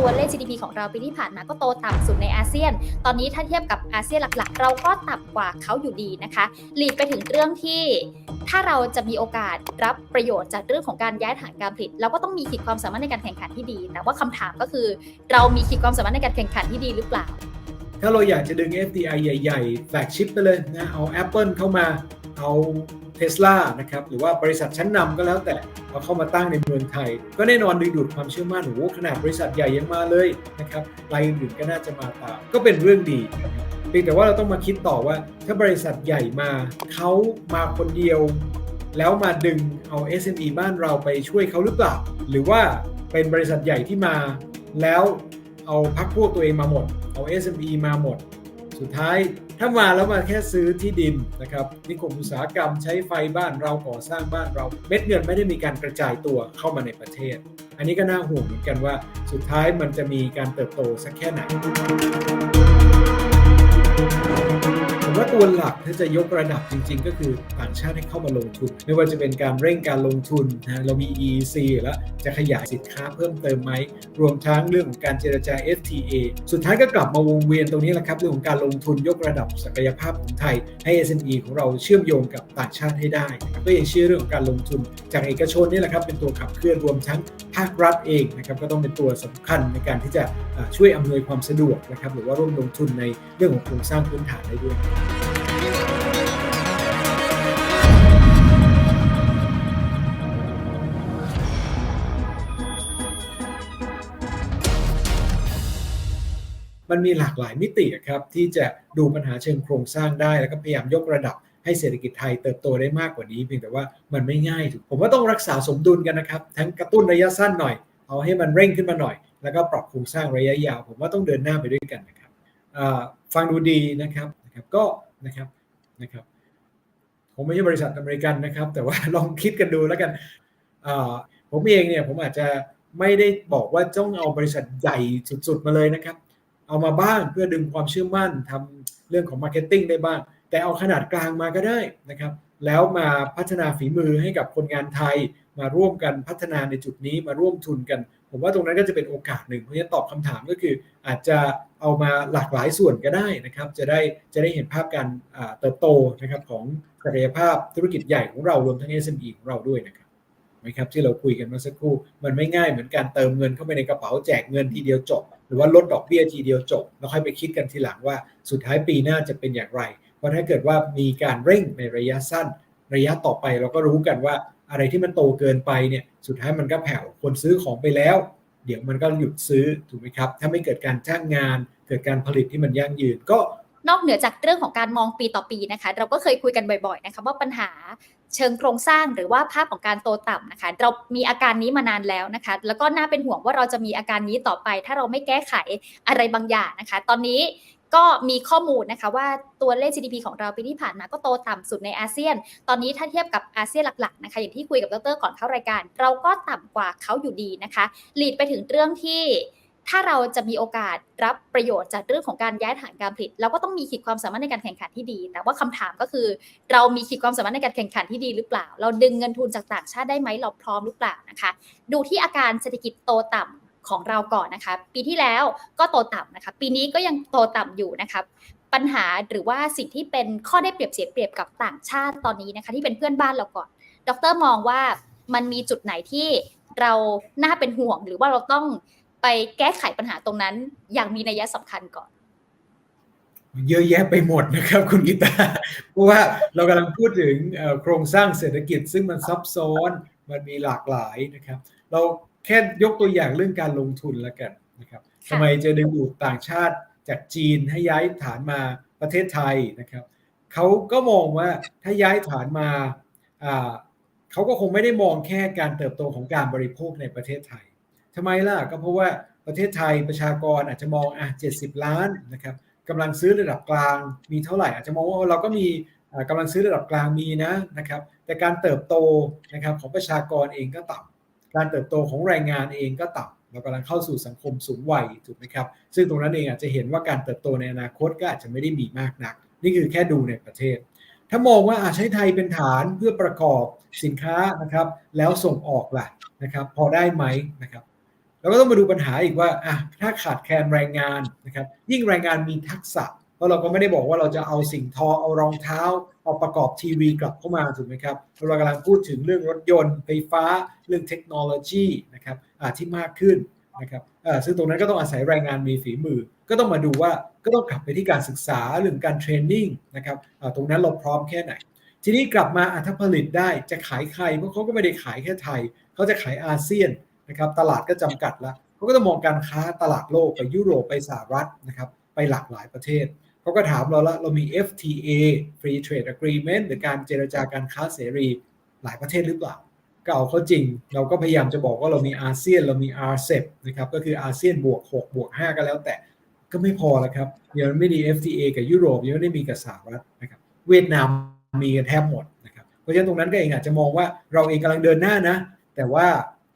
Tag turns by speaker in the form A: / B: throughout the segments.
A: ตัวเลข GDP ของเราปีที่ผ่านมาก็โตต่ำสุดในอาเซียน ตอนนี้ถ้าเทียบกับอาเซียนหลักๆ เราก็ต่ำกว่าเขาอยู่ดีนะคะหลีดไปถึงเรื่องที่ ถ้าเราจะมีโอกาสรับประโยชน์จากเรื่องของการย้ายฐานการผลิต เราก็ต้องมีขีดความสามารถในการแข่งขันที่ดี แต่ว่าคำถามก็คือ เรามีขีดความสามารถในการแข่งขันที่ดีหรือเปล่า
B: ถ้าเราอยากจะดึง FDI ใหญ่ ๆ แฟลกชิพไปเลยนะเอา Apple เข้ามาเอา Tesla นะครับหรือว่าบริษัทชั้นนำก็แล้วแต่เอาเข้ามาตั้งในเมืองไทย ก็แน่นอนดึงดูดความเชื่อมั่นโอ้โหขนาดบริษัทใหญ่ยังมาเลยนะครับรายอื่นก็น่าจะมาตาม ก็เป็นเรื่องดีเพียงแต่ว่าเราต้องมาคิดต่อว่า ถ้าบริษัทใหญ่มาเขามาคนเดียว แล้วมาดึงเอา SME บ้านเราไปช่วยเขาหรือเปล่า หรือว่าเป็นบริษัทใหญ่ที่มาแล้วเอาพักพวกตัวเองมาหมด เอา SME มาหมด สุดท้ายถ้ามาแล้วมาแค่ซื้อที่ดินนะครับนิคมอุตสาหกรรมใช้ไฟบ้านเราก่อสร้างบ้านเราเม็ดเงินไม่ได้มีการกระจายตัวเข้ามาในประเทศ อันนี้ก็น่าห่วงเหมือนกันว่าสุดท้ายมันจะมีการเติบโตสักแค่ไหน ว่าตัวหลักถ้าจะยกระดับจริง ๆ ก็คือต่างชาติให้เข้ามาลงทุน ไม่ว่าจะเป็นการเร่งการลงทุนนะเรามี EEC แล้วจะขยายสินค้าเพิ่มเติมไหม รวมทั้งเรื่องของการเจรจา FTA สุดท้ายก็กลับมาวงเวียนตรงนี้แหละครับเรื่องของการลงทุนยกระดับศักยภาพของไทย ให้ SME ของเราเชื่อมโยงกับต่างชาติให้ได้นะครับก็ยังเชื่อเรื่องของการลงทุน จากเอกชนนี่แหละครับเป็นตัวขับเคลื่อนรวมทั้งภาครัฐเองนะครับก็ต้องเป็นตัวสำคัญในการที่จะช่วยอำนวยความสะดวกนะครับหรือว่าร่วมลงทุนในเรื่องของโครงสร้างพื้นฐานได้ด้วยมันมีหลากหลายมิติครับที่จะดูปัญหาเชิงโครงสร้างได้ แล้วก็พยายามยกระดับให้เศรษฐกิจไทยเติบโตได้มากกว่านี้เพียงแต่ว่ามันไม่ง่ายถูกผมว่าต้องรักษาสมดุลกันนะครับ ทั้งกระตุ้นระยะสั้นหน่อย เอาให้มันเร่งขึ้นมาหน่อย แล้วก็ปรับโครงสร้างระยะยาว ผมว่าต้องเดินหน้าไปด้วยกันนะครับฟังดูดีนะครับ นะครับก็นะครับนะครับผมไม่ใช่บริษัทอเมริกันนะครับ แต่ว่าลองคิดกันดูแล้วกันผมเองเนี่ยผมอาจจะไม่ได้บอกว่าต้องเอาบริษัทใหญ่สุดๆมาเลยนะครับ เอามาบ้างเพื่อดึงความเชื่อมั่นทำเรื่องของมาร์เก็ตติ้งได้บ้าง แต่เอาขนาดกลางมาก็ได้นะครับ แล้วมาพัฒนาฝีมือให้กับคนงานไทย มาร่วมกันพัฒนาในจุดนี้มาร่วมทุนกัน ผมว่าตรงนั้นก็จะเป็นโอกาสหนึ่งเพราะฉะนั้นตอบคำถามก็คืออาจจะ เอามาหลากหลายส่วนก็ได้นะครับ จะได้จะได้เห็นภาพการเติบโตนะครับของศักยภาพธุรกิจใหญ่ของเรารวมทั้ง SME ของเราด้วยนะครับไหมครับที่เราคุยกันเมื่อสักครู่มันไม่ง่ายเหมือนการเติมเงินเข้าไปในกระเป๋าแจกเงินทีเดียวจบ หรือว่าลดดอกเบี้ยทีเดียวจบ แล้วค่อยไปคิดกันทีหลังว่าสุดท้ายปีหน้าจะเป็นอย่างไร เพราะถ้าเกิดว่ามีการเร่งในระยะสั้น ระยะต่อไปเราก็รู้กันว่าอะไรที่มันโตเกินไปเนี่ยสุดท้ายมันก็แผ่วคนซื้อของไปแล้ว ดี๋ยวมันก็หยุดซื้อถูกไหมครับ ถ้าไม่เกิดการจ้างงาน เกิดการผลิตที่มันยั่งยืนก็
A: นอกเหนือจากเรื่องของการมองปีต่อปีนะคะ เราก็เคยคุยกันบ่อยๆนะคะว่าปัญหาเชิงโครงสร้างหรือว่าภาพของการโตต่ำนะคะ เรามีอาการนี้มานานแล้วนะคะ แล้วก็น่าเป็นห่วงว่าเราจะมีอาการนี้ต่อไป ถ้าเราไม่แก้ไขอะไรบางอย่างนะคะ ตอนนี้ ก็มีข้อมูลนะคะว่าตัวเลข GDP ของเราปีที่ผ่านมาก็โตต่ำสุดในอาเซียน ตอนนี้ถ้าเทียบกับอาเซียนหลักๆนะคะอย่างที่คุยกับดรก่อนเข้ารายการ เราก็ต่ำกว่าเขาอยู่ดีนะคะหลีดไปถึงเรื่องที่ถ้าเราจะมีโอกาสรับประโยชน์จากเรื่องของการย้ายฐานการผลิต เราก็ต้องมีขีดความสามารถในการแข่งขันที่ดี แต่ว่าคำถามก็คือ เรามีขีดความสามารถในการแข่งขันที่ดีหรือเปล่า เราดึงเงินทุนจากต่างชาติได้ไหมเราพร้อมหรือเปล่านะคะ ดูที่อาการเศรษฐกิจโตต่ำ ของเราก่อนนะคะ ปีที่แล้วก็โตต่ำนะคะ ปีนี้ก็ยังโตต่ำอยู่นะคะปัญหาหรือว่าสิ่งที่เป็นข้อได้เปรียบเสียเปรียบกับต่างชาติตอนนี้นะคะ ที่เป็นเพื่อนบ้านเราก่อน ดรมองว่ามันมีจุดไหนที่เราน่าเป็นห่วง หรือว่าเราต้องไปแก้ไขปัญหาตรงนั้น อย่างมีนัยสำคัญก่อน
B: เยอะแยะไปหมดนะครับคุณกิตาเพราะว่าเรากำลังพูดถึงโครงสร้างเศรษฐกิจ ซึ่งมันซับซ้อนมันมีหลากหลายนะครับ เรา แค่ยกตัวอย่างเรื่องการลงทุนแล้วกันนะครับ
A: ค่ะ
B: ทำไมจะดึงดูดต่างชาติจากจีนให้ย้ายฐานมาประเทศไทยนะครับเขาก็มองว่าถ้าย้ายฐานมาอ่าเขาก็คงไม่ได้มองแค่การเติบโตของการบริโภคในประเทศไทยทำไมล่ะก็เพราะว่าประเทศไทยประชากรอาจจะมองอะ70 ล้านนะครับกำลังซื้อระดับกลางมีเท่าไหร่ อาจจะมองว่าเราก็มีเอ่อกำลังซื้อระดับกลางมีนะนะครับแต่การเติบโตนะครับของประชากรเองก็ต่ำ การเติบโตของแรงงานเองก็ต่ำเรากำลังเข้าสู่สังคมสูงวัยถูกไหมครับ ซึ่งตรงนั้นเองอาจจะเห็นว่าการเติบโตในอนาคตก็อาจจะไม่ได้มีมากนัก นี่คือแค่ดูในประเทศ ถ้ามองว่าอาใช้ไทยเป็นฐานเพื่อประกอบสินค้านะครับ แล้วส่งออกล่ะนะครับ พอได้ไหมนะครับเราก็ต้องมาดูปัญหาอีกว่าอะถ้าขาดแคลนแรงงานนะครับ ยิ่งแรงงานมีทักษะ ราะเราก็ไม่ได้บอกว่าเราจะเอาสิ่งทอเอารองเท้าเอาประกอบทีวีกลับเข้ามาถูกไหมครับเรากำลังพูดถึงเรื่องรถยนต์ไฟฟ้าเรื่องเทคโนโลยีนะครับอ่าที่มากขึ้นนะครับอ่าซึ่งตรงนั้นก็ต้องอาศัยแรงงานมีฝีมือ ก็ต้องมาดูว่าก็ต้องกลับไปที่การศึกษาเรื่องการเทรนนิ่งนะครับอ่าตรงนั้นเราพร้อมแค่ไหน ทีนี้กลับมาอะถ้าผลิตได้จะขายใครเพราะเขาก็ไม่ได้ขายแค่ไทย เขาจะขายอาเซียนนะครับตลาดก็จำกัดล้วเขาก็ต้องมองการค้าตลาดโลกไปยุโรปไปสหรัฐนะครับไปหลากหลายประเทศ เขาก็ถามเราละเรามี FTA Free Trade Agreement หรือการเจรจาการค้าเสรีหลายประเทศหรือเปล่าก็เอาเข้าจริง เราก็พยายามจะบอกว่าเรามีอาเซียนเรามี RCEP นะครับก็คืออาเซียนบวก6บวก5ก็แล้วแต่ก็ไม่พอแล้วครับยังไม่มี FTA กับยุโรปยังไม่ได้มีกับสหรัฐนะครับเวียดนามมีกันแทบหมดนะครับเพราะฉะนั้นตรงนั้นก็เองอาจจะมองว่าเราเองกำลังเดินหน้านะ แต่ว่า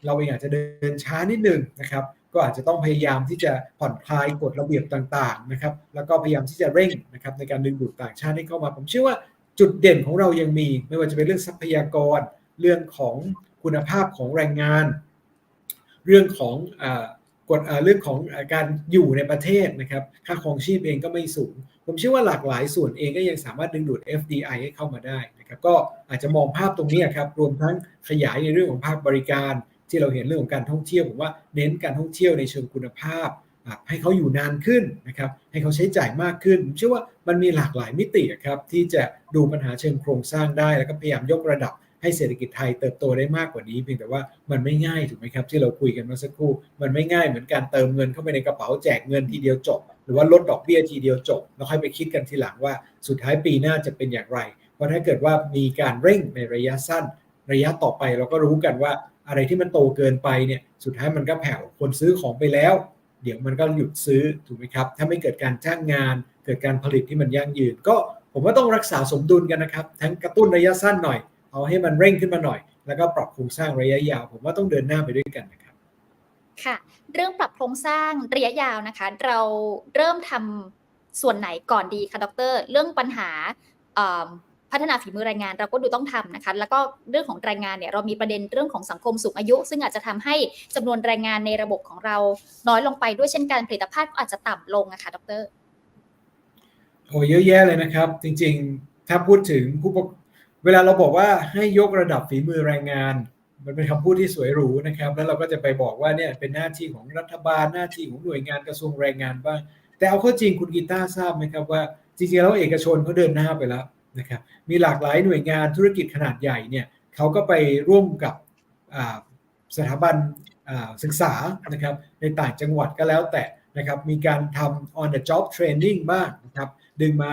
B: เราเองอาจจะเดินช้านิดนึงนะครับ ก็อาจจะต้องพยายามที่จะผ่อนคลายกฎระเบียบต่างๆนะครับแล้วก็พยายามที่จะเร่งนะครับในการดึงดูดต่างชาติให้เข้ามา ผมเชื่อว่าจุดเด่นของเรายังมี ไม่ว่าจะเป็นเรื่องทรัพยากร เรื่องของคุณภาพของแรงงาน เรื่องของกฎเรื่องของการอยู่ในประเทศนะครับค่าครองชีพเองก็ไม่สูง ผมเชื่อว่าหลากหลายส่วนเองก็ยังสามารถดึงดูด FDI ให้เข้ามาได้นะครับก็อาจจะมองภาพตรงนี้ครับรวมทั้งขยายในเรื่องของภาคบริการ ที่เราเห็นเรื่องของการท่องเที่ยวผมว่าเน้นการท่องเที่ยวในเชิงคุณภาพ ให้เขาอยู่นานขึ้นนะครับให้เขาใช้จ่ายมากขึ้นผมเชื่อว่ามันมีหลากหลายมิติครับที่จะดูปัญหาเชิงโครงสร้างได้แล้วก็พยายามยกระดับให้เศรษฐกิจไทยเติบโตได้มากกว่านี้เพียงแต่ว่ามันไม่ง่ายถูกไหมครับที่เราคุยกันเมื่อสักครู่มันไม่ง่ายเหมือนการเติมเงินเข้าไปในกระเป๋าแจกเงินทีเดียวจบ หรือว่าลดดอกเบี้ยทีเดียวจบ แล้วค่อยไปคิดกันทีหลังว่าสุดท้ายปีหน้าจะเป็นอย่างไร เพราะถ้าเกิดว่ามีการเร่งในระยะสั้น ระยะต่อไปเราก็รู้กันว่า อะไรที่มันโตเกินไปเนี่ยสุดท้ายมันก็แผ่วคนซื้อของไปแล้ว เดี๋ยวมันก็หยุดซื้อถูกไหมครับ ถ้าไม่เกิดการจ้างงาน เกิดการผลิตที่มันยั่งยืน ก็ผมว่าต้องรักษาสมดุลกันนะครับ ทั้งกระตุ้นระยะสั้นหน่อย เอาให้มันเร่งขึ้นมาหน่อย แล้วก็ปรับโครงสร้างระยะยาว ผมว่าต้องเดินหน้าไปด้วยกันนะครับ
A: ค่ะ เรื่องปรับโครงสร้างระยะยาวนะคะ เราเริ่มทำส่วนไหนก่อนดีคะดร เรื่องปัญหา พัฒนาฝีมือแรงงานเราก็ดูต้องทำนะคะ แล้วก็เรื่องของแรงงานเนี่ยเรามีประเด็นเรื่องของสังคมสูงอายุ ซึ่งอาจจะทำให้จำนวนแรงงานในระบบของเราน้อยลงไปด้วยเช่นกันผลิตภาพก็อาจจะต่ำลงนะคะดร
B: โอ้เยอะแยะเลยนะครับ จริงๆ ถ้าพูดถึงผู้เวลาเราบอกว่าให้ยกระดับฝีมือแรงงาน มันเป็นคำพูดที่สวยหรูนะครับ แล้วเราก็จะไปบอกว่าเนี่ยเป็นหน้าที่ของรัฐบาลหน้าที่ของหน่วยงานกระทรวงแรงงานบ้างแต่เอาเข้าจริงคุณกีตาร์ทราบไหมครับว่าจริงๆแล้วเอกชนเขาเดินหน้าไปแล้ว นะครับมีหลากหลายหน่วยงานธุรกิจขนาดใหญ่เนี่ยเขาก็ไปร่วมกับสถาบันศึกษานะครับในต่างจังหวัดก็แล้วแต่นะครับมีการทำ on the job training บ้างนะครับดึงมา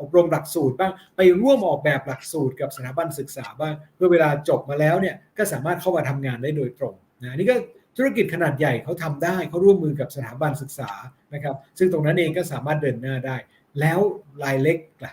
B: อบรมหลักสูตรบ้างไปร่วมออกแบบหลักสูตรกับสถาบันศึกษาบ้างเพื่อเวลาจบมาแล้วเนี่ยก็สามารถเข้ามาทำงานได้โดยตรงนะนี่ก็ธุรกิจขนาดใหญ่เขาทำได้เขาร่วมมือกับสถาบันศึกษานะครับซึ่งตรงนั้นเองก็สามารถเดินหน้าได้ แล้วรายเล็กล่ะ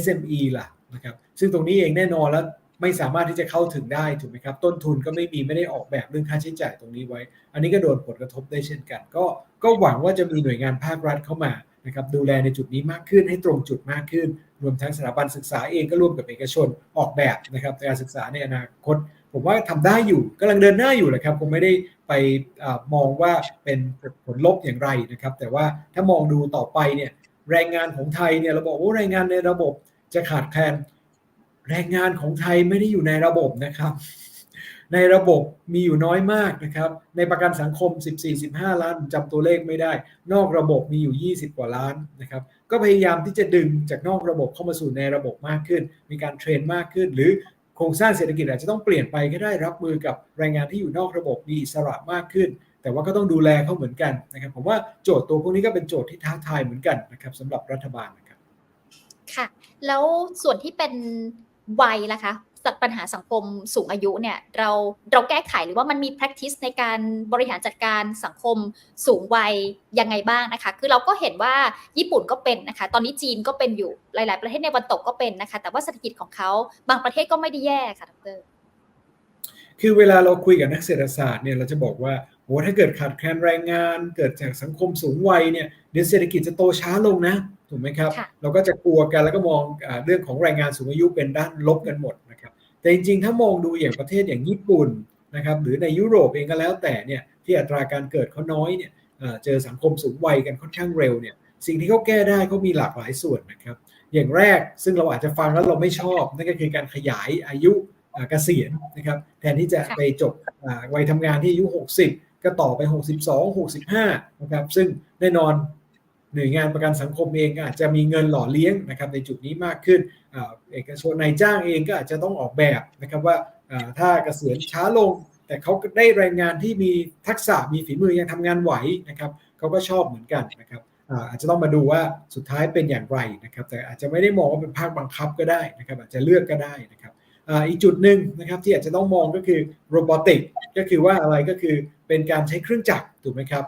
B: SME ล่ะนะครับซึ่งตรงนี้เองแน่นอนแล้วไม่สามารถที่จะเข้าถึงได้ถูกไหมครับ ต้นทุนก็ไม่มีไม่ได้ออกแบบเรื่องค่าใช้จ่ายตรงนี้ไว้ อันนี้ก็โดนผลกระทบได้เช่นกัน ก็ก็หวังว่าจะมีหน่วยงานภาครัฐเข้ามานะครับดูแลในจุดนี้มากขึ้นให้ตรงจุดมากขึ้น รวมทั้งสถาบันศึกษาเองก็ร่วมกับเอกชนออกแบบนะครับการศึกษาในอนาคต ผมว่าทำได้อยู่กำลังเดินหน้าอยู่แหละครับคงไม่ได้ไปอมองว่าเป็นผลลบอย่างไรนะครับ แต่ว่าถ้ามองดูต่อไปเนี่ย แรงงานของไทยเนี่ยเราบอกว่าแรงงานในระบบจะขาดแคลนแรงงานของไทยไม่ได้อยู่ในระบบนะครับ ในระบบมีอยู่น้อยมากนะครับ ในประกันสังคม 14-15 ล้านจำตัวเลขไม่ได้ นอกระบบมีอยู่ 20 กว่าล้านนะครับ ก็พยายามที่จะดึงจากนอกระบบเข้ามาสู่ในระบบมากขึ้น มีการเทรนมากขึ้น หรือโครงสร้างเศรษฐกิจอาจจะต้องเปลี่ยนไปก็ได้รับมือกับแรงงานที่อยู่นอกระบบมีอิสระมากขึ้น แต่ว่าก็ต้องดูแลเขาเหมือนกันนะครับผมว่าโจทย์ตัวพวกนี้ก็เป็นโจทย์ที่ท้าทายเหมือนกันนะครับสำหรับรัฐบาลนะครับ
A: ค่ะ แล้วส่วนที่เป็นวัยล่ะคะปัญหาสังคมสูงอายุเนี่ยเราเราแก้ไขหรือว่ามันมี practice ในการบริหารจัดการสังคมสูงวัยยังไงบ้างนะคะ คือเราก็เห็นว่าญี่ปุ่นก็เป็นนะคะ ตอนนี้จีนก็เป็นอยู่หลาย ๆ ประเทศในวันตกก็เป็นนะคะ แต่ว่าเศรษฐกิจของเขาบางประเทศก็ไม่ได้แย่ค่ะดร
B: คือเวลาเราคุยกับนักเศรษฐศาสตร์เนี่ยเราจะบอกว่า โอ้ถ้าเกิดขาดแคลนแรงงานเกิดจากสังคมสูงวัยเนี่ยเดี๋ยวเศรษฐกิจจะโตช้าลงนะถูกไหมครับ เราก็จะกลัวกันแล้วก็มองเรื่องของแรงงานสูงอายุเป็นด้านลบกันหมดนะครับ แต่จริงๆ ถ้ามองดูอย่างประเทศอย่างญี่ปุ่นนะครับหรือในยุโรปเองก็แล้วแต่เนี่ยที่อัตราการเกิดเขาน้อยเนี่ยเอ่อเจอสังคมสูงวัยกันค่อนข้างเร็วเนี่ยสิ่งที่เขาแก้ได้เขามีหลากหลายส่วนนะครับ อย่างแรกซึ่งเราอาจจะฟังแล้วเราไม่ชอบ นั่นก็คือการขยายอายุอ่าเกษียณนะครับแทนที่จะ
A: ค่ะ
B: ไปจบอ่าวัยทำงานที่อายุ 60 ก็ต่อไป 62 65 นะครับ ซึ่งแน่นอนหน่วยงานประกันสังคมเองก็อาจจะมีเงินหล่อเลี้ยงนะครับในจุดนี้มากขึ้นเอกชนนายจ้างเองก็อาจจะต้องออกแบบนะครับว่าถ้าเกษียณช้าลง แต่เขาได้แรงงานที่มีทักษะมีฝีมือยังทำงานไหวนะครับเขาก็ชอบเหมือนกันนะครับอาอาจจะต้องมาดูว่าสุดท้ายเป็นอย่างไรนะครับ แต่อาจจะไม่ได้มองว่าเป็นภาคบังคับก็ได้นะครับ อาจจะเลือกก็ได้นะครับ อีกจุดหนึ่งนะครับที่อาจจะต้องมองก็คือโรบอติกก็คือว่าอะไรก็คือเป็นการใช้เครื่องจักรถูกไหมครับ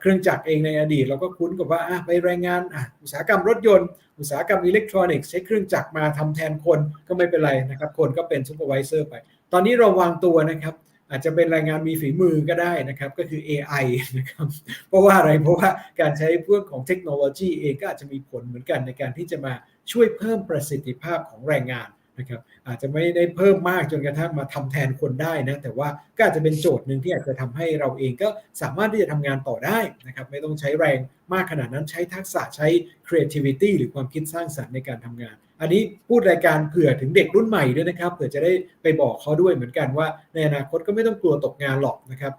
B: เครื่องจักรเองในอดีตเราก็คุ้นกับว่าไปแรงงานอุตสาหกรรมรถยนต์ อุตสาหกรรมอิเล็กทรอนิกส์ใช้เครื่องจักรมาทำแทนคนก็ไม่เป็นไรนะครับ คนก็เป็นซูเปอร์วิเซอร์ไป ตอนนี้เราวางตัวนะครับอาจจะเป็นแรงงานมีฝีมือก็ได้นะครับ ก็คือ AI นะครับเพราะว่าอะไรเพราะว่าการใช้พวกของเทคโนโลยีเองก็อาจจะมีผลเหมือนกันในการที่จะมาช่วยเพิ่มประสิทธิภาพของแรงงาน นะครับอาจจะไม่ได้เพิ่มมากจนกระทั่งมาทำแทนคนได้นะแต่ว่าก็อาจจะเป็นโจทย์หนึ่งที่อาจจะทำให้เราเองก็สามารถที่จะทำงานต่อได้นะครับไม่ต้องใช้แรงมากขนาดนั้นใช้ทักษะใช้ creativity หรือความคิดสร้างสรรค์ในการทำงาน อันนี้พูดรายการเผื่อถึงเด็กรุ่นใหม่ด้วยนะครับเผื่อจะได้ไปบอกเขาด้วยเหมือนกันว่า ในอนาคตก็ไม่ต้องกลัวตกงานหรอกนะครับ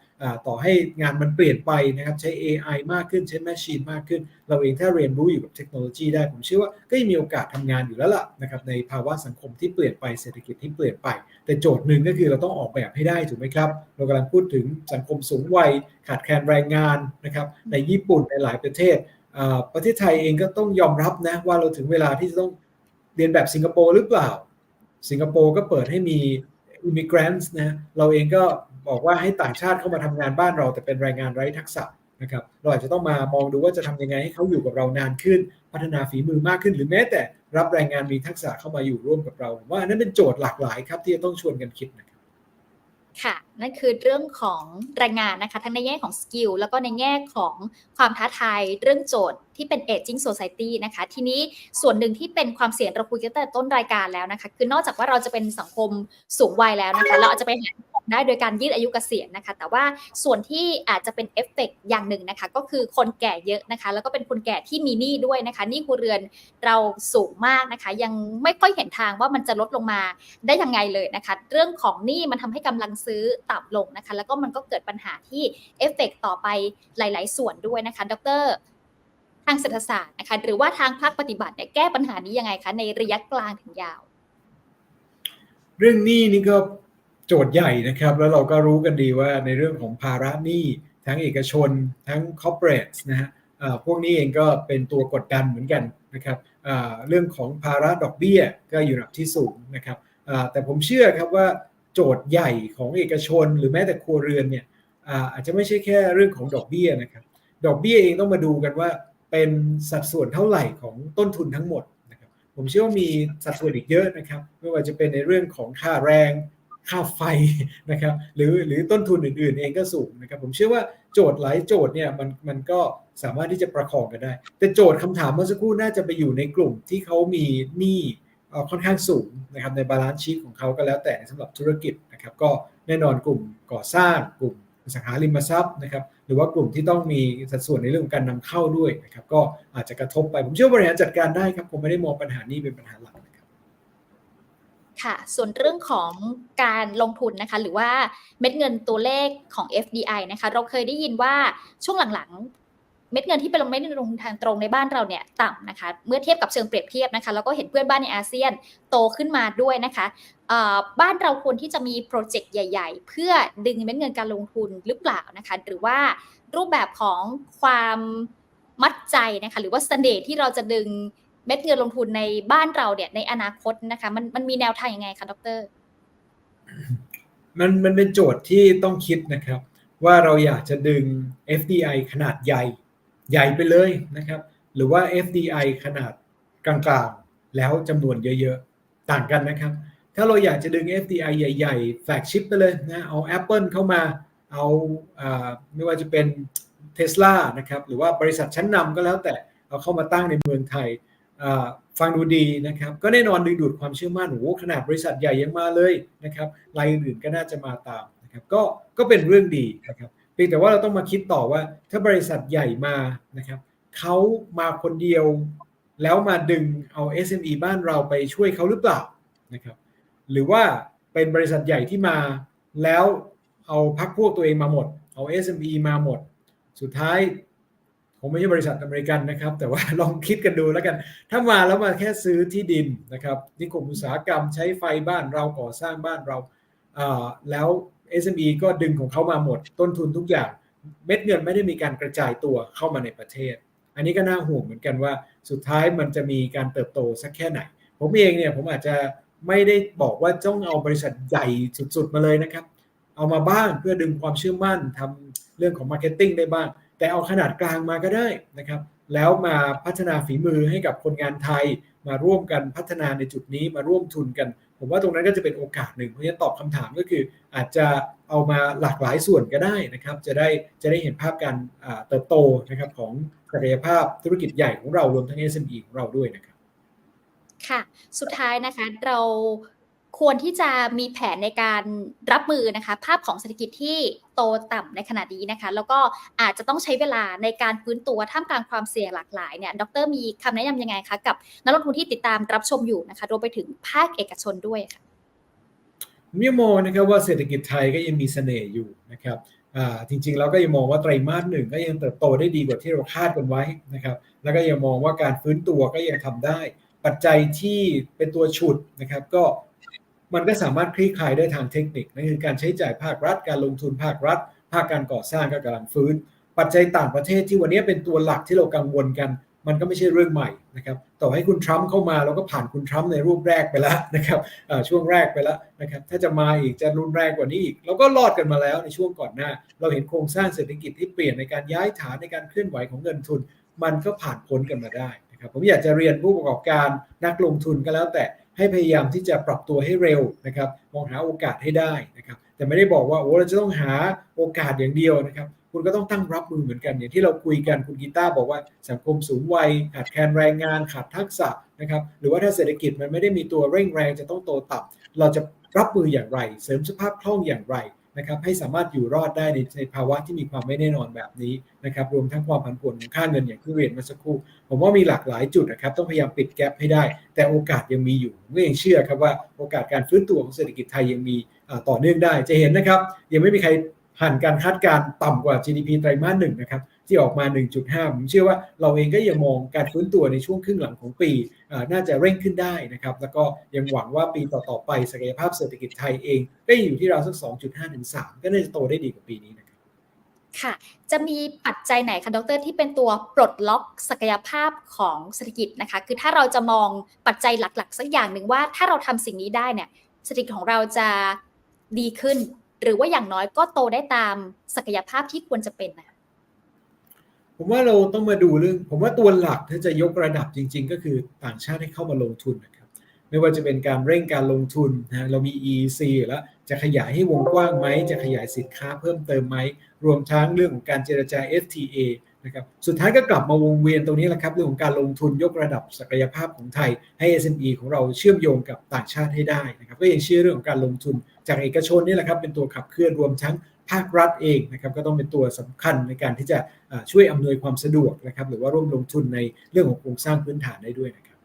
B: ต่อให้งานมันเปลี่ยนไปนะครับใช้ AI มากขึ้นใช้ Machine มากขึ้น เราเองถ้าเรียนรู้อยู่กับเทคโนโลยีได้ ผมเชื่อว่าก็ยังมีโอกาสทำงานอยู่แล้วล่ะนะครับในภาวะสังคมที่เปลี่ยนไปเศรษฐกิจที่เปลี่ยนไป แต่โจทย์หนึ่งก็คือเราต้องออกแบบให้ได้ถูกไหมครับ เรากำลังพูดถึงสังคมสูงวัยขาดแคลนแรงงานนะครับในญี่ปุ่นในหลายประเทศอ่าประเทศไทยเองก็ต้องยอมรับนะว่าเราถึงเวลาที่จะต้อง เรียนแบบสิงคโปร์หรือเปล่า สิงคโปร์ก็เปิดให้มีอิมิเกรนต์นะเราเองก็บอกว่าให้ต่างชาติเข้ามาทำงานบ้านเราแต่เป็นแรงงานไร้ทักษะนะครับเราอาจจะต้องมามองดูว่าจะทำยังไงให้เขาอยู่กับเรานานขึ้น พัฒนาฝีมือมากขึ้น หรือแม้แต่รับแรงงานมีทักษะเข้ามาอยู่ร่วมกับเราว่านนั้นเป็นโจทย์หลากหลายครับที่จะต้องชวนกันคิดนะครับ
A: ค่ะ นั่นคือเรื่องของแรงงานนะคะ ทั้งในแง่ของสกิลแล้วก็ในแง่ของความท้าทายเรื่องโจทย์ที่เป็น aging society นะคะ ทีนี้ส่วนหนึ่งที่เป็นความเสี่ยงเราคุยกันตั้งแต่ต้นรายการแล้วนะคะ คือนอกจากว่าเราจะเป็นสังคมสูงวัยแล้วนะคะ เราอาจจะไปหา ได้โดยการยืดอายุเกษียณนะคะ แต่ว่าส่วนที่อาจจะเป็นเอฟเฟกต์อย่างหนึ่งนะคะ ก็คือคนแก่เยอะนะคะ แล้วก็เป็นคนแก่ที่มีหนี้ด้วยนะคะหนี้ครัวเรือนเราสูงมากนะคะ ยังไม่ค่อยเห็นทางว่ามันจะลดลงมาได้ยังไงเลยนะคะ เรื่องของหนี้มันทำให้กำลังซื้อต่ำลงนะคะ แล้วก็มันก็เกิดปัญหาที่เอฟเฟกต์ต่อไปหลาย ๆ ส่วนด้วยนะคะ ดรทางเศรษฐศาสตร์นะคะหรือว่าทางภาคปฏิบัติเนี่ยแก้ปัญหานี้ยังไงคะในระยะกลางถึงยาว
B: เรื่องหนี้นี่ก็ โจทย์ใหญ่นะครับ แล้วเราก็รู้กันดีว่าในเรื่องของภาระหนี้ทั้งเอกชน ทั้ง corporate นะฮะพวกนี้เองก็เป็นตัวกดดันเหมือนกันนะครับเรื่องของภาระดอกเบี้ยก็อยู่ระดับที่สูงนะครับแต่ผมเชื่อครับว่าโจทย์ใหญ่ของเอกชน หรือแม้แต่ครัวเรือนเนี่ยอาจจะไม่ใช่แค่เรื่องของดอกเบี้ยนะครับ ดอกเบี้ยเองต้องมาดูกันว่าเป็นสัดส่วนเท่าไหร่ของต้นทุนทั้งหมดนะครับผมเชื่อว่ามีสัดส่วนอีกเยอะนะครับ ไม่ว่าจะเป็นในเรื่องของค่าแรง ค่าไฟนะครับหรือหรือต้นทุนอื่นๆ เองก็สูงนะครับผมเชื่อว่าโจทย์หลายโจทย์เนี่ยมันมันก็สามารถที่จะประคองกันได้ แต่โจทย์คำถามเมื่อสักครู่น่าจะไปอยู่ในกลุ่มที่เขามีหนี้ค่อนข้างสูงนะครับในบาลานซ์ชีตของเขาก็แล้วแต่สำหรับธุรกิจนะครับก็แน่นอนกลุ่มก่อสร้างกลุ่มอสังหาริมทรัพย์นะครับหรือว่ากลุ่มที่ต้องมีสัดส่วนในเรื่องของการนำเข้าด้วยนะครับก็อาจจะกระทบไปผมเชื่อว่าบริหารจัดการได้ครับผมไม่ได้มองปัญหานี้เป็นปัญหาหลัก ค่ะ
A: ส่วนเรื่องของการลงทุนนะคะ หรือว่าเม็ดเงินตัวเลขของ FDI นะคะ เราเคยได้ยินว่าช่วงหลังๆ เม็ดเงินที่เป็นลงเม็ดเงินลงทุนทางตรงในบ้านเราเนี่ยต่ำนะคะ เมื่อเทียบกับเชิงเปรียบเทียบนะคะ แล้วก็เห็นเพื่อนบ้านในอาเซียนโตขึ้นมาด้วยนะคะ บ้านเราควรที่จะมีโปรเจกต์ใหญ่ ๆ เพื่อดึงเม็ดเงินการลงทุนหรือเปล่านะคะ หรือว่ารูปแบบของความมัดใจนะคะ หรือว่าสเสน่ห์ที่เราจะดึง เม็ดเงินลงทุนในบ้านเราเนี่ยในอนาคตนะคะ มันมันมีแนวทางยังไงคะดร
B: มันมันเป็นโจทย์ที่ต้องคิดนะครับ ว่าเราอยากจะดึง FDI ขนาดใหญ่ ใหญ่ไปเลยนะครับ หรือว่า FDI ขนาดกลางๆ แล้วจำนวนเยอะๆ ต่างกันนะครับ ถ้าเราอยากจะดึง FDI ใหญ่ๆแฟลกชิปไปเลยนะเอา Apple เข้ามาเอาอไม่ว่าจะเป็น Tesla นะครับหรือว่าบริษัทชั้นนำก็แล้วแต่เอาเข้ามาตั้งในเมืองไทย ฟังดูดีนะครับ ก็แน่นอนดึงดูดความเชื่อมั่นโอ้ขนาดบริษัทใหญ่ยังมาเลยนะครับรายอื่นก็น่าจะมาตามนะครับก็ก็เป็นเรื่องดีนะครับเพียงแต่ว่าเราต้องมาคิดต่อว่าถ้าบริษัทใหญ่มานะครับเขามาคนเดียว แล้วมาดึงเอา SME บ้านเราไปช่วยเขาหรือเปล่านะครับหรือว่าเป็นบริษัทใหญ่ที่มาแล้วเอาพักพวกตัวเองมาหมด เอา SME มาหมด สุดท้าย ผมไม่ใช่บริษัทอเมริกันนะครับ แต่ว่าลองคิดกันดูแล้วกัน ถ้ามาแล้วมาแค่ซื้อที่ดินนะครับนิคมอุตสาหกรรมใช้ไฟบ้านเราก่อสร้างบ้านเราแล้ว SME ก็ดึงของเขามาหมด ต้นทุนทุกอย่าง เม็ดเงินไม่ได้มีการกระจายตัวเข้ามาในประเทศ อันนี้ก็น่าห่วงเหมือนกันว่าสุดท้ายมันจะมีการเติบโตสักแค่ไหน ผมเองเนี่ยผมอาจจะไม่ได้บอกว่าต้องเอาบริษัทใหญ่สุดๆมาเลยนะครับ เอามาบ้างเพื่อดึงความเชื่อมั่นทำเรื่องของมาร์เก็ตติ้งได้บ้าง แต่เอาขนาดกลางมาก็ได้นะครับ แล้วมาพัฒนาฝีมือให้กับคนงานไทย มาร่วมกันพัฒนาในจุดนี้มาร่วมทุนกัน ผมว่าตรงนั้นก็จะเป็นโอกาสหนึ่ง เพราะฉะนั้นตอบคำถามก็คือ อาจจะเอามาหลากหลายส่วนก็ได้นะครับ จะได้จะได้เห็นภาพการเติบโตนะครับของศักยภาพธุรกิจใหญ่ของเรารวมทั้ง SME ของเราด้วยนะครับ
A: ค่ะ สุดท้ายนะคะเรา ควรที่จะมีแผนในการรับมือนะคะ ภาพของเศรษฐกิจที่โตต่ำในขณะนี้นะคะ แล้วก็อาจจะต้องใช้เวลาในการฟื้นตัวท่ามกลางความเสี่ยงหลากหลายเนี่ยดรมีคำแนะนำยังไงคะกับนักลงทุนที่ติดตามรับชมอยู่นะคะรวมไปถึงภาคเอกชนด้วยค่ะ
B: มยังมองนะครับว่าเศรษฐกิจไทยก็ยังมีเสน่ห์อยู่นะครับอ่าจริงๆเราก็ยังมองว่าไตรมาสหนึ่งก็ยังเติบโตได้ดีกว่าที่เราคาดกันไว้นะครับแล้วก็ยังมองว่าการฟื้นตัวก็ยังทำได้ ปัจจัยที่เป็นตัวฉุดนะครับก็ มันก็สามารถคลี่คลายได้ทางเทคนิคนั่นคือการใช้จ่ายภาครัฐ การลงทุนภาครัฐ ภาคการก่อสร้างก็กำลังฟื้น ปัจจัยต่างประเทศที่วันนี้เป็นตัวหลักที่เรากังวลกัน มันก็ไม่ใช่เรื่องใหม่นะครับต่อให้คุณทรัมป์เข้ามาเราก็ผ่านคุณทรัมป์ในรูปแรกไปแล้วนะครับช่วงแรกไปแล้วนะครับถ้าจะมาอีกจะรุนแรงกว่านี้อีกเราก็รอดกันมาแล้วในช่วงก่อนหน้า เราเห็นโครงสร้างเศรษฐกิจที่เปลี่ยนในการย้ายฐานในการเคลื่อนไหวของเงินทุน มันก็ผ่านพ้นกันมาได้นะครับผมอยากจะเรียนผู้ประกอบการนักลงทุนก็แล้วแต่ ให้พยายามที่จะปรับตัวให้เร็วนะครับมองหาโอกาสให้ได้นะครับแต่ไม่ได้บอกว่าโอ้เราจะต้องหาโอกาสอย่างเดียวนะครับคุณก็ต้องตั้งรับมือเหมือนกันอย่างที่เราคุยกันคุณกีตาร์บอกว่าสังคมสูงวัยขาดแคลนแรงงานขาดทักษะนะครับหรือว่าถ้าเศรษฐกิจมันไม่ได้มีตัวเร่งแรงจะต้องโตต่ำเราจะรับมืออย่างไร เสริมสภาพคล่องอย่างไร นะครับให้สามารถอยู่รอดได้ในในภาวะที่มีความไม่แน่นอนแบบนี้นะครับรวมทั้งความผันผวนของค่าเงินอย่างที่เรียนมาสักครู่ ผมว่ามีหลากหลายจุดนะครับต้องพยายามปิดแกลบให้ได้ แต่โอกาสยังมีอยู่ผมก็ยังเชื่อครับว่าโอกาสการฟื้นตัวของเศรษฐกิจไทยยังมีต่อเนื่องได้จะเห็นนะครับยังไม่มีใครผ่านการคาดการณ์ต่ำกว่า GDP ไตรมาสหนึ่งนะครับ ที่ออกมา 1.5 ผมเชื่อว่าเราเองก็ยังมองการฟื้นตัวในช่วงครึ่งหลังของปีน่าจะเร่งขึ้นได้นะครับแล้วก็ยังหวังว่าปีต่อๆไปศักยภาพเศรษฐกิจไทยเองก็อยู่ที่เราวสัก 2.5 ถึง 3 ก็น่าจะโตได้ดีกว่าปีนี้นะครับ
A: ค่ะ จะมีปัจจัยไหนคะดรที่เป็นตัวปลดล็อกศักยภาพของเศรษฐกิจนะคะ คือถ้าเราจะมองปัจจัยหลักๆ สักอย่างหนึ่งว่าถ้าเราทำสิ่งนี้ได้เนี่ยเศรษฐกิจของเราจะดีขึ้น หรือว่าอย่างน้อยก็โตได้ตามศักยภาพที่ควรจะเป็นนะ
B: ผมว่าเราต้องมาดูเรื่อง ผมว่าตัวหลักถ้าจะยกระดับจริง ๆ ก็คือต่างชาติให้เข้ามาลงทุนนะครับ ไม่ว่าจะเป็นการเร่งการลงทุนนะเรามี EC แล้วจะขยายให้วงกว้างไหม จะขยายสินค้าเพิ่มเติมไหม รวมทั้งเรื่องของการเจรจา FTA นะครับสุดท้ายก็กลับมาวงเวียนตรงนี้แหละครับเรื่องของการลงทุนยกระดับศักยภาพของไทย ให้ SME ของเราเชื่อมโยงกับต่างชาติให้ได้นะครับก็ยังเชื่อเรื่องของการลงทุนจากเอกชนนี่แหละครับเป็นตัวขับเคลื่อนรวมทั้งภาครัฐเองนะครับก็ต้องเป็นตัวสำคัญในการที่จะช่วยอำนวยความสะดวกนะครับหรือว่าร่วมลงทุนในเรื่องของโครงสร้างพื้นฐานได้ด้วยนะครับ